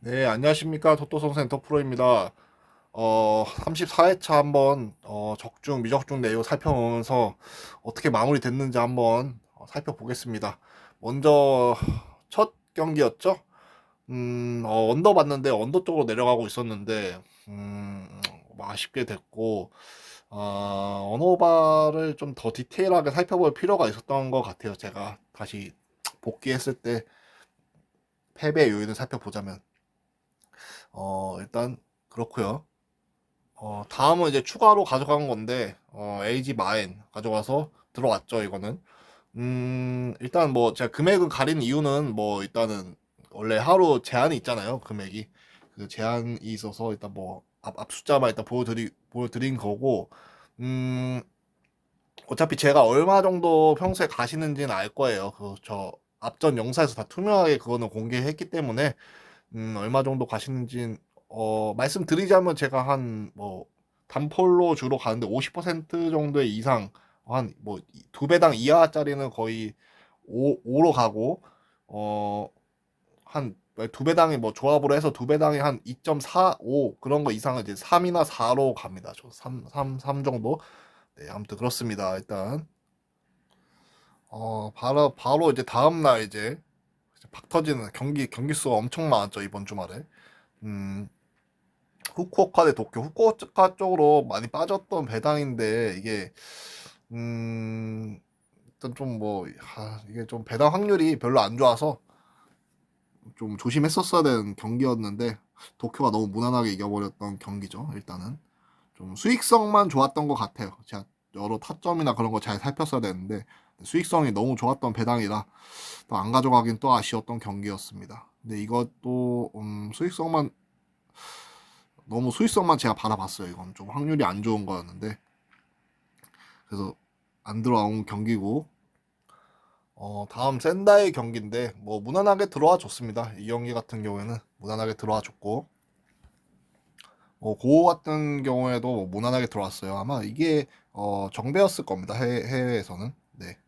네, 안녕하십니까. 토토선 센터 프로입니다. 어, 34회차 한번, 어, 적중, 미적중 내용 살펴보면서 어떻게 마무리됐는지 한번 어, 살펴보겠습니다. 먼저, 첫 경기였죠? 음, 어, 언더 봤는데, 언더 쪽으로 내려가고 있었는데, 음, 뭐 아쉽게 됐고, 어, 언어바를 좀 더 디테일하게 살펴볼 필요가 있었던 것 같아요. 제가 다시 복귀했을 때 패배 요인을 살펴보자면. 어, 일단 그렇고요. 어, 다음은 이제 추가로 가져간 건데 어, LG 마엔 가져가서 들어왔죠, 이거는. 음, 일단 뭐 제가 금액을 가린 이유는 뭐 일단은 원래 하루 제한이 있잖아요, 금액이. 그 제한이 있어서 일단 뭐 앞, 앞 숫자만 일단 보여드리 보여드린 거고 음, 어차피 제가 얼마 정도 평소에 가시는지는 알 거예요. 그 저 앞전 영상에서 다 투명하게 그거는 공개했기 때문에 음, 얼마 정도 가시는지 어, 말씀드리자면 제가 한 뭐 단폴로 주로 가는데 50% 정도의 이상 한 뭐 두 배당 이하짜리는 거의 5, 5로 가고 어, 한 두 배당이 뭐 조합으로 해서 두 배당이 한 2.45 그런 거 이상은 이제 3이나 4로 갑니다. 저 3, 3, 3 정도. 네, 아무튼 그렇습니다. 일단 어, 바로 바로 이제 다음 날 이제 박 터지는 경기 경기 수가 엄청 많았죠 이번 주말에. 음, 후쿠오카 대 도쿄. 후쿠오카 쪽으로 많이 빠졌던 배당인데 이게 음 일단 좀뭐 이게 좀 배당 확률이 별로 안 좋아서 좀 조심했었어야 되는 경기였는데 도쿄가 너무 무난하게 이겨버렸던 경기죠 일단은. 좀 수익성만 좋았던 것 같아요. 제가 여러 타점이나 그런 거 잘 살폈어야 되는데 수익성이 너무 좋았던 배당이라 또 안 가져가긴 또 아쉬웠던 경기였습니다. 근데 이것도 음, 수익성만 너무 수익성만 제가 바라봤어요. 이건 좀 확률이 안 좋은 거였는데 그래서 안 들어온 경기고 어, 다음 샌다이 경기인데 뭐 무난하게 들어와 줬습니다. 이 경기 같은 경우에는 무난하게 들어와 줬고 뭐 고호 같은 경우에도 뭐 무난하게 들어왔어요. 아마 이게 어, 정배였을 겁니다. 해외, 해외에서는. 네.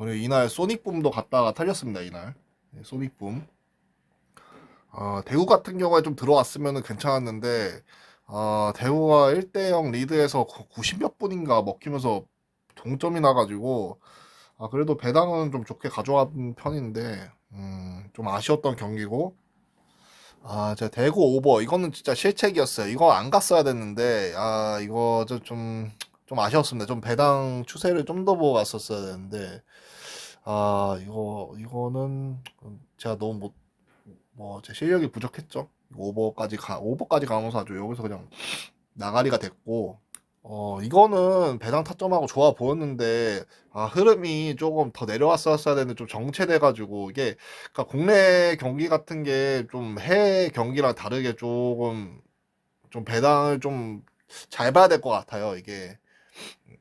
그리고 이날 소닉붐도 갔다가 탈렸습니다. 이날 네, 소닉붐. 어, 대구 같은 경우에 좀 들어왔으면 괜찮았는데 어, 대구가 1대0 리드에서 90몇 분인가 먹히면서 동점이 나가지고 아, 그래도 배당은 좀 좋게 가져간 편인데 음, 좀 아쉬웠던 경기고 아, 제가 대구 오버 이거는 진짜 실책이었어요. 이거 안 갔어야 됐는데 아, 이거 좀좀 아쉬웠습니다. 좀 배당 추세를 좀 더 보고 갔었어야 되는데 아, 이거 이거는 제가 너무 못 뭐 제 실력이 부족했죠. 오버까지 가 오버까지 가면서 아주 여기서 그냥 나가리가 됐고 어 이거는 배당 타점하고 좋아 보였는데 아 흐름이 조금 더 내려왔었어야 되는데 좀 정체돼 가지고 이게 그러니까 국내 경기 같은 게 좀 해외 경기랑 다르게 조금 좀 배당을 좀 잘 봐야 될 것 같아요. 이게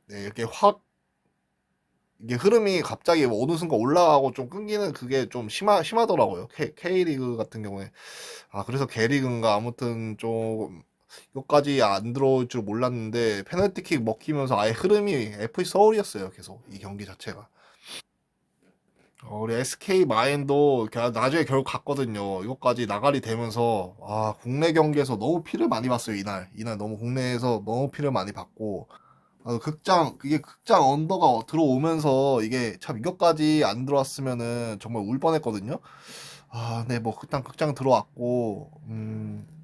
네, 이렇게 확 이게 흐름이 갑자기 뭐 어느 순간 올라가고 좀 끊기는 그게 좀 심하, 심하더라고요. K, K리그 같은 경우에. 아, 그래서 K리그인가 아무튼 좀 이것까지 안 들어올 줄 몰랐는데 페널티킥 먹히면서 아예 흐름이 FC 서울이었어요. 계속 이 경기 자체가. 어, 우리 SK 마인도 걔 나중에 결국 갔거든요. 이것까지 나가리 되면서 아 국내 경기에서 너무 피를 많이 봤어요 이날. 이날 너무 국내에서 너무 피를 많이 봤고 아, 극장 그게 극장 언더가 들어오면서 이게 참 이것까지 안 들어왔으면은 정말 울 뻔했거든요. 아, 네, 뭐 일단 극장 들어왔고 음, 좀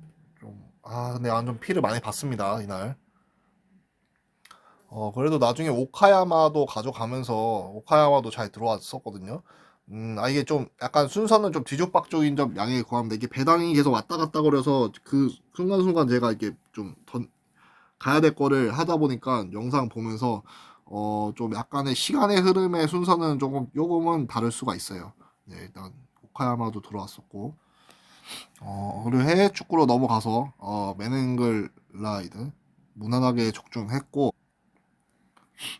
아, 근데 완전 피를 많이 봤습니다 이날. 어, 그래도 나중에 오카야마도 가져가면서 오카야마도 잘 들어왔었거든요. 음, 아, 이게 좀 약간 순서는 좀 뒤죽박죽인 점 양해 구합니다. 이게 배당이 계속 왔다 갔다 거려서 그 순간순간 제가 이게 좀 던, 가야 될 거를 하다 보니까 영상 보면서 어, 좀 약간의 시간의 흐름의 순서는 조금 요금은 다를 수가 있어요. 네, 일단 오카야마도 들어왔었고 어, 그리고 해외 축구로 넘어가서 어, 메넨글 라이드 무난하게 적중했고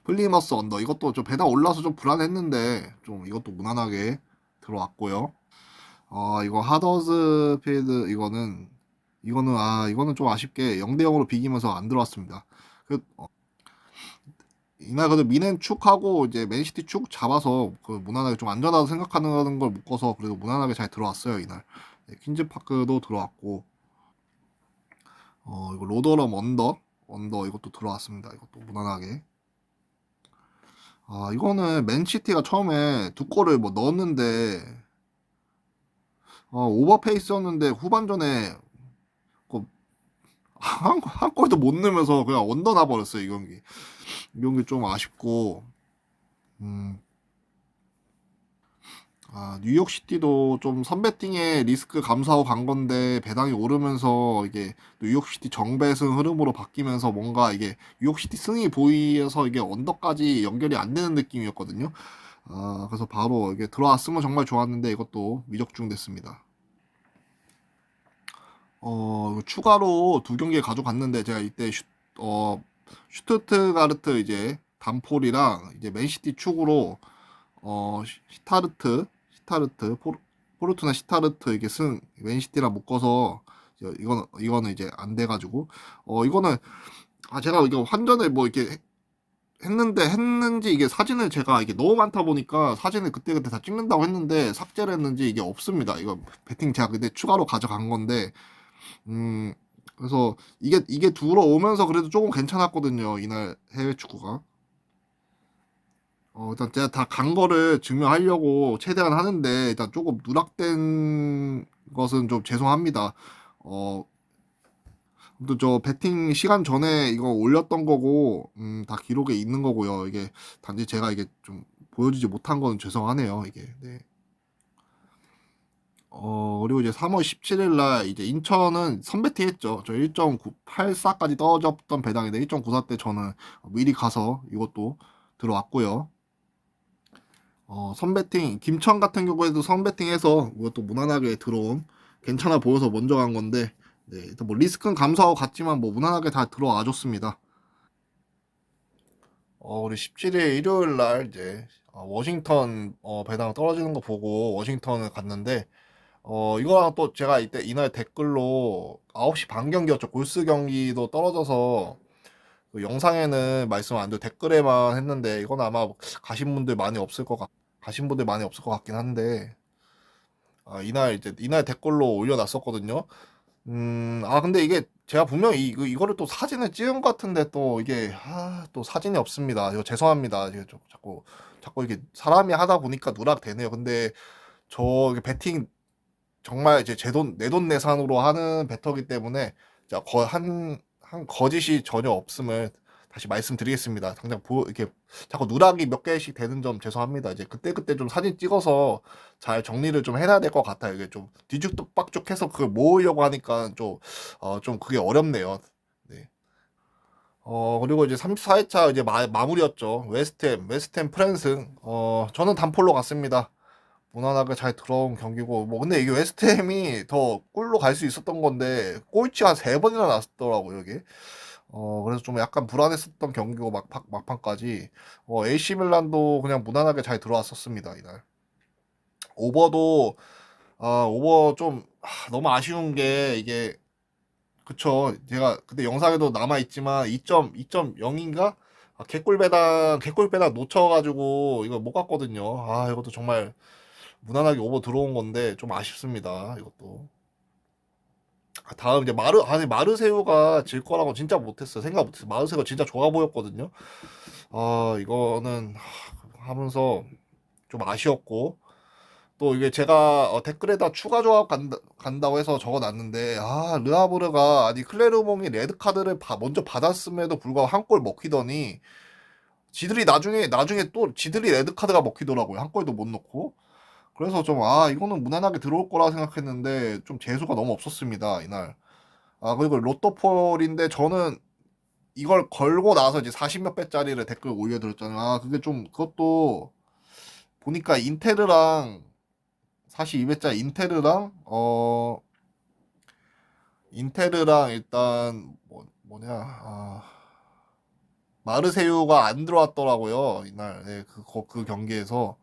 플리머스 언더 이것도 좀 배당 올라서 좀 불안했는데 좀 이것도 무난하게 들어왔고요. 어 이거 하더스 필드 이거는 이거는 아 이거는 좀 아쉽게 0대 0으로 비기면서 안 들어왔습니다. 그 어, 이날 그래도 미넨 축하고 이제 맨시티 축 잡아서 그 무난하게 좀 안전하다고 생각하는 걸 묶어서 그래도 무난하게 잘 들어왔어요 이날. 네, 퀸즈 파크도 들어왔고 어 이거 로더럼 언더 언더 이것도 들어왔습니다. 이것도 무난하게. 아, 이거는 맨시티가 처음에 두 골을 뭐 넣었는데, 어, 오버페이스였는데 후반전에 그 한, 한 골도 못 넣으면서 그냥 언더 나버렸어요, 이 경기. 이 경기 좀 아쉽고, 음, 아, 뉴욕시티도 좀 선배팅에 리스크 감수하고 간 건데 배당이 오르면서 이게 뉴욕시티 정배승 흐름으로 바뀌면서 뭔가 이게 뉴욕시티 승이 보이어서 이게 언더까지 연결이 안 되는 느낌이었거든요. 아, 그래서 바로 이게 들어왔으면 정말 좋았는데 이것도 미적중 됐습니다. 어, 추가로 두 경기 가져갔는데 제가 이때 슈, 어, 슈투트가르트 이제 단폴이랑 이제 맨시티 축으로 어, 시타르트 시타르트 포르, 포르투나 시타르트 이게 승 맨시티랑 묶어서 이거는 이거는 이제 안 돼가지고 어 이거는 아 제가 이거 환전을 뭐 이렇게 했는데 했는지 이게 사진을 제가 이게 너무 많다 보니까 사진을 그때그때 다 찍는다고 했는데 삭제를 했는지 이게 없습니다. 이거 배팅 제가 근데 추가로 가져간 건데 음 그래서 이게 이게 들어오면서 그래도 조금 괜찮았거든요. 이날 해외 축구가. 어, 일단 제가 다 간 거를 증명하려고 최대한 하는데 일단 조금 누락된 것은 좀 죄송합니다. 어, 아무튼 저 배팅 시간 전에 이거 올렸던 거고 음, 다 기록에 있는 거고요. 이게 단지 제가 이게 좀 보여주지 못한 건 죄송하네요. 이게 네. 어, 그리고 이제 3월 17일 날 이제 인천은 선배팅 했죠. 저 1.84까지 떨어졌던 배당인데 1.94 때 저는 미리 가서 이것도 들어왔고요. 어, 선배팅 김천 같은 경우에도 선배팅해서 이것도 무난하게 들어온 괜찮아 보여서 먼저 간 건데 네, 일단 뭐 리스크는 감소하고 갔지만 뭐 무난하게 다 들어와 줬습니다. 어, 우리 17일 일요일 날 이제 어, 워싱턴 어, 배당 떨어지는 거 보고 워싱턴을 갔는데 어, 이거랑 또 제가 이때 이날 댓글로 9시 반 경기였죠. 골스 경기도 떨어져서 그 영상에는 말씀 안 드리고 댓글에만 했는데 이건 아마 가신 분들 많이 없을 것 같, 가신 분들 많이 없을 것 같긴 한데 아, 이날 이제 이날 댓글로 올려놨었거든요. 음, 아 근데 이게 제가 분명히 이, 이거를 또 사진을 찍은 것 같은데 또 이게 아, 또 사진이 없습니다. 이거 죄송합니다. 이게 좀 자꾸 자꾸 이게 사람이 하다 보니까 누락되네요. 근데 저 배팅 정말 이제 제 돈 내 돈 내산으로 하는 배터기 때문에 거한 한 거짓이 전혀 없음을 다시 말씀드리겠습니다. 당장 보 이렇게 자꾸 누락이 몇 개씩 되는 점 죄송합니다. 이제 그때 그때 좀 사진 찍어서 잘 정리를 좀 해놔야 될 것 같아요. 이게 좀 뒤죽박죽해서 그걸 모으려고 하니까 좀 어, 좀 그게 어렵네요. 네. 어, 그리고 이제 34회차 이제 마, 마무리였죠. 웨스템, 웨스템 프랜승. 어, 저는 단폴로 갔습니다. 무난하게 잘 들어온 경기고. 뭐 근데 이게 웨스트햄이 더 골로 갈 수 있었던 건데 골치가 세 번이나 났더라고요 이게. 어, 그래서 좀 약간 불안했었던 경기고 막, 막판까지. 어, AC 밀란도 그냥 무난하게 잘 들어왔었습니다 이날. 오버도 아 오버 좀 아, 너무 아쉬운 게 이게 그쵸. 제가 근데 영상에도 남아 있지만 2.2.0인가? 아, 개꿀 배당 개꿀 배당 놓쳐가지고 이거 못 갔거든요. 아 이것도 정말 무난하게 오버 들어온 건데 좀 아쉽습니다. 이것도. 아, 다음 이제 마르 아니 마르세유가 질 거라고 진짜 못했어요. 생각 못했어요. 마르세유가 진짜 좋아 보였거든요. 아 이거는 하, 하면서 좀 아쉬웠고 또 이게 제가 어, 댓글에다 추가 조합 간다, 간다고 해서 적어놨는데 아 르아브르가 아니 클레르몽이 레드 카드를 바, 먼저 받았음에도 불구하고 한 골 먹히더니 지들이 나중에 나중에 또 지들이 레드 카드가 먹히더라고요 한 골도 못 넣고 그래서 좀 아 이거는 무난하게 들어올 거라 생각했는데 좀 재수가 너무 없었습니다 이날. 아 그리고 로또폴인데 저는 이걸 걸고 나서 이제 40몇 배짜리를 댓글 올려드렸잖아요. 아 그게 좀 그것도 보니까 인테르랑 42배짜 인테르랑 어 인테르랑 일단 뭐 뭐냐 아 마르세유가 안 들어왔더라고요 이날. 네, 그, 그, 그 경기에서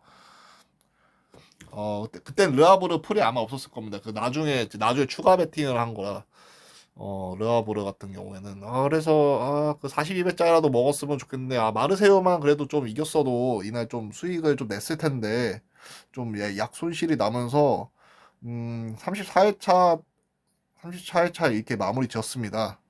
어 그때 그땐 르아브르 풀이 아마 없었을 겁니다. 그 나중에 나중에 추가 배팅을 한 거라. 어 르아브르 같은 경우에는. 아 그래서 아그 42배짜리라도 먹었으면 좋겠는데 아 마르세유만 그래도 좀 이겼어도 이날 좀 수익을 좀 냈을 텐데 좀약 손실이 나면서 음 34회차 34회차 이렇게 마무리 지었습니다.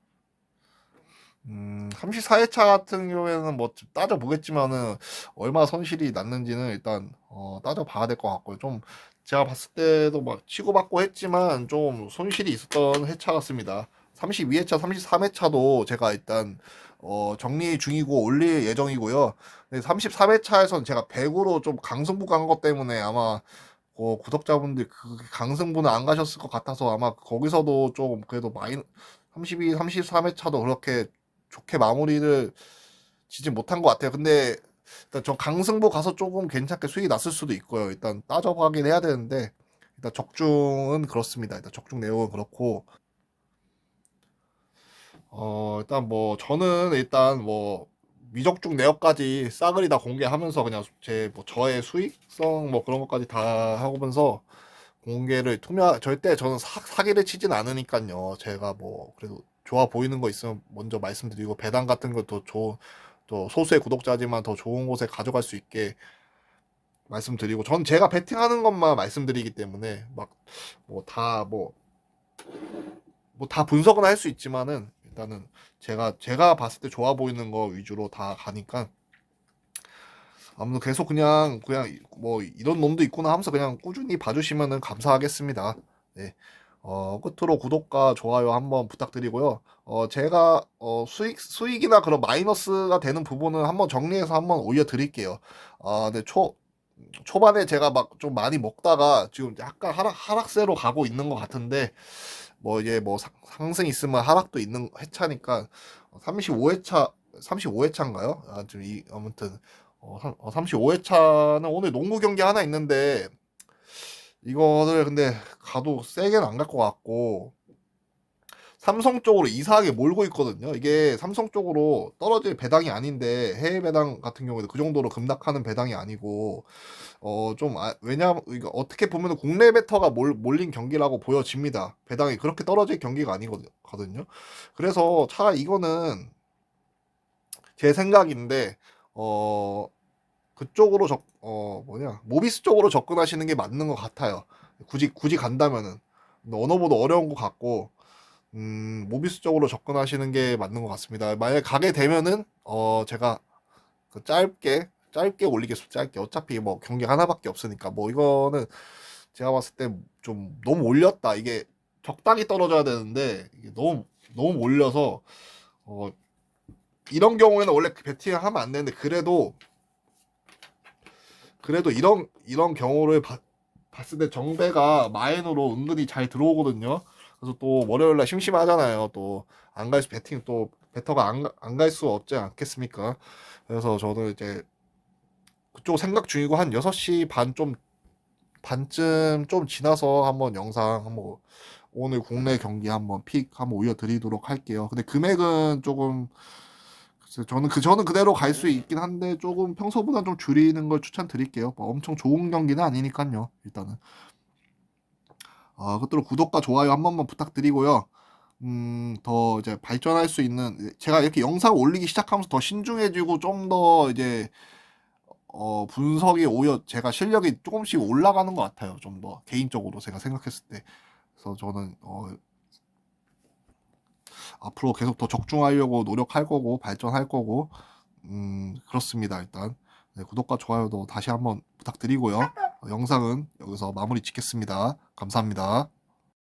음, 34회차 같은 경우에는 뭐 따져 보겠지만은 얼마 손실이 났는지는 일단 어, 따져 봐야 될 것 같고요. 좀 제가 봤을 때도 막 치고받고 했지만 좀 손실이 있었던 회차 같습니다. 32회차, 33회차도 제가 일단 어, 정리 중이고 올릴 예정이고요. 33회차에서는 제가 100으로 좀 강승부 간 것 때문에 아마 어, 구독자분들 그 강승부는 안 가셨을 것 같아서 아마 거기서도 좀 그래도 마이 32, 33회차도 그렇게 좋게 마무리를 지지 못한 것 같아요. 근데 일단 저 강승부 가서 조금 괜찮게 수익이 났을 수도 있고요. 일단 따져가긴 해야 되는데 일단 적중은 그렇습니다. 일단 적중 내용은 그렇고 어 일단 뭐 저는 일단 뭐 미적중 내역까지 싸그리 다 공개하면서 그냥 제 뭐 저의 수익성 뭐 그런 것까지 다 하고면서 공개를 투명 절대 저는 사, 사기를 치진 않으니까요. 제가 뭐 그래도 좋아 보이는 거 있으면 먼저 말씀드리고 배당 같은 것도 좋은 또 소수의 구독자지만 더 좋은 곳에 가져갈 수 있게 말씀드리고 전 제가 베팅하는 것만 말씀드리기 때문에 막 뭐 다 뭐 뭐 다 분석은 할 수 있지만은 일단은 제가 제가 봤을 때 좋아 보이는 거 위주로 다 가니까 아무튼 계속 그냥 그냥 뭐 이런 놈도 있구나 하면서 그냥 꾸준히 봐주시면은 감사하겠습니다. 네. 어, 끝으로 구독과 좋아요 한번 부탁드리고요. 어, 제가 어, 수익 수익이나 그런 마이너스가 되는 부분은 한번 정리해서 한번 올려드릴게요. 아, 네, 초 초반에 제가 막 좀 많이 먹다가 지금 약간 하락 하락세로 가고 있는 것 같은데 뭐 이제 뭐 상승 있으면 하락도 있는 회차니까 35회차 35회차인가요? 아, 지금 이 아무튼 어, 35회차는 어, 오늘 농구 경기 하나 있는데 이거를 근데 가도 세게는 안 갈 것 같고 삼성 쪽으로 이상하게 몰고 있거든요. 이게 삼성 쪽으로 떨어질 배당이 아닌데 해외 배당 같은 경우에도 그 정도로 급락하는 배당이 아니고 어좀 아, 왜냐 이거 어떻게 보면 국내 베터가 몰, 몰린 경기라고 보여집니다. 배당이 그렇게 떨어질 경기가 아니거든요. 그래서 차라리 이거는 제 생각인데 어 그쪽으로 적, 어, 뭐냐, 모비스 쪽으로 접근하시는 게 맞는 것 같아요. 굳이, 굳이 간다면은. 언어보다 어려운 것 같고, 음, 모비스 쪽으로 접근하시는 게 맞는 것 같습니다. 만약에 가게 되면은, 어, 제가 그 짧게, 짧게 올리겠습니다. 짧게. 어차피 뭐 경기 하나밖에 없으니까. 뭐 이거는 제가 봤을 때 좀 너무 올렸다. 이게 적당히 떨어져야 되는데, 이게 너무, 너무 올려서, 어, 이런 경우에는 원래 배팅을 하면 안 되는데, 그래도 그래도 이런 이런 경우를 바, 봤을 때 정배가 마인으로 은근히 잘 들어오거든요. 그래서 또 월요일 날 심심하잖아요. 또 안 갈 수 배팅 또 배터가 안갈 수 없지 않겠습니까? 그래서 저는 이제 그쪽 생각 중이고 한 6시 반 좀 반쯤 좀 지나서 한번 영상 한번 오늘 국내 경기 한번 픽 한번 올려 드리도록 할게요. 근데 금액은 조금 글쎄 저는 그 저는 그대로 갈 수 있긴 한데 조금 평소보다 좀 줄이는 걸 추천드릴게요. 뭐 엄청 좋은 경기는 아니니까요. 일단은 아 끝으로 구독과 좋아요 한 번만 부탁드리고요. 음, 더 이제 발전할 수 있는 제가 이렇게 영상 올리기 시작하면서 더 신중해지고 좀 더 이제 어, 분석이 오히려 제가 실력이 조금씩 올라가는 것 같아요. 좀 더 개인적으로 제가 생각했을 때. 그래서 저는 어, 앞으로 계속 더 적중하려고 노력할 거고 발전할 거고 음, 그렇습니다. 일단 네, 구독과 좋아요도 다시 한번 부탁드리고요. 어, 영상은 여기서 마무리 짓겠습니다. 감사합니다.